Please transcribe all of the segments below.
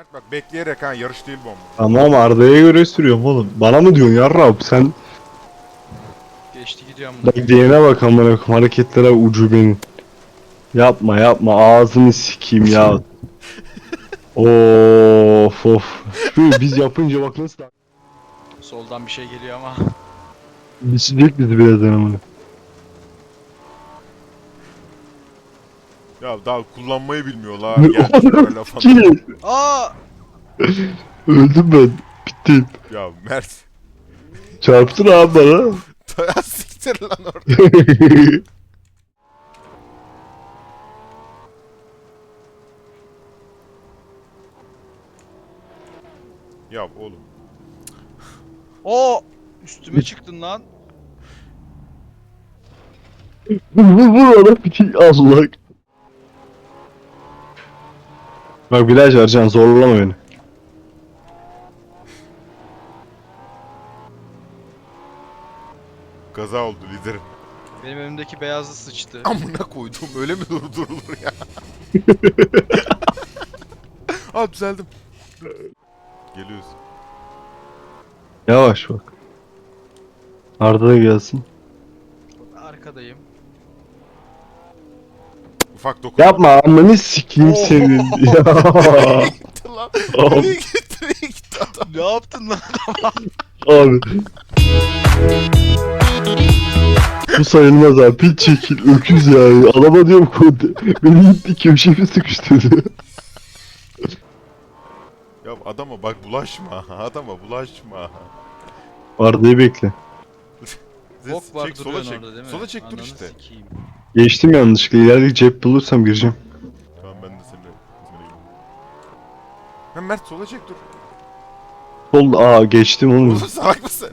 Mert bak bekleyerek ha yarış değil bu ama. Tamam Arda'ya göre sürüyorum oğlum. Bana mı diyorsun yarrab sen Geçti gidiyor amına. bak diyene bak amına koyayım hareketlere ucu benim. Yapma yapma ağzını sikeyim ya. of of. Şu biz yapınca bak nasıl Soldan bir şey geliyor ama. Biçecek bizi birazdan amına. Ya daha kullanmayı bilmiyorlar. Gelmiş böyle falan. Ki Aa! öldüm ben. Bittim. Ya Mert. Çarptın abi bana. Ya siktir lan orada. Ya oğlum. O üstüme çıktın lan. Vur vur vur ona bir şey Allah. Bak Bilal Ercan zorlama beni. Kaza oldu liderim. Benim önümdeki beyazlı sıçtı. Amına koydum öyle mi durdurulur ya? Aa düzeldim. Geliyoruz. Yavaş bak. Arda da gelsin. Arkadayım. Ufak dokun. Yapma amını sikeyim senin. ya. Gitti lan? Abi. Nereye gitti? Nereye gitti adam? Ne yaptın lan? Abi. Bu sayılmaz abi. Pil çekil. Öküz yani. Adama diyorum kodu. Beni gitti köşeye sıkıştırdı. Ya adama bak bulaşma. Adama bulaşma. Arda'yı bekle. Bok var çek, sola duruyorsun çek. orada değil mi? Sola çek dur Ananı işte. sikeyim. Geçtim yanlışlıkla. İleride cep bulursam gireceğim. Tamam ben de seninle İzmir'e gidiyorum. Ha Mert sola çek dur. Sol aa geçtim oğlum. Oğlum salak mısın?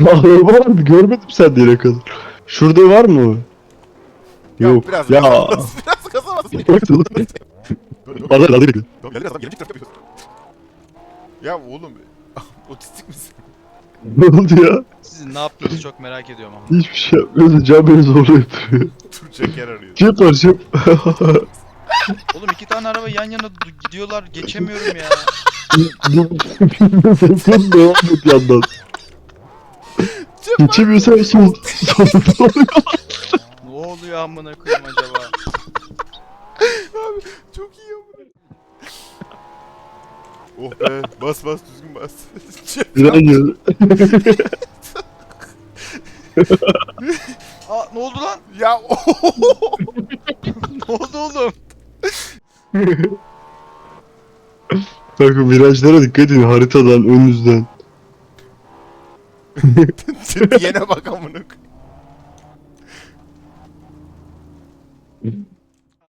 Araba vardı görmedim sen diye kadar. Şurada var mı? Yok. biraz Ya. gaza bas, biraz gaza bas. Arada arada adam gelecek taraf yapıyorsun. Ya oğlum otistik misin? Ne oldu ya? Sizin ne yaptığınızı çok merak ediyorum ama. Hiçbir şey yapmıyorsun. Can beni zorlayıp duruyor. Dur çeker arıyor. Cep var cep. Oğlum iki tane araba yan yana du- gidiyorlar geçemiyorum ya. Sen devam et yandan. Geçemiyorsan sol. Solda Ne oluyor amına koyayım acaba? Abi çok iyi ama. Oh be bas bas düzgün bas. Çek. Bilen gel. Aa ne oldu lan? ya Ne oldu oğlum? Bakın virajlara dikkat edin haritadan önünüzden. Yine bak amına koyayım.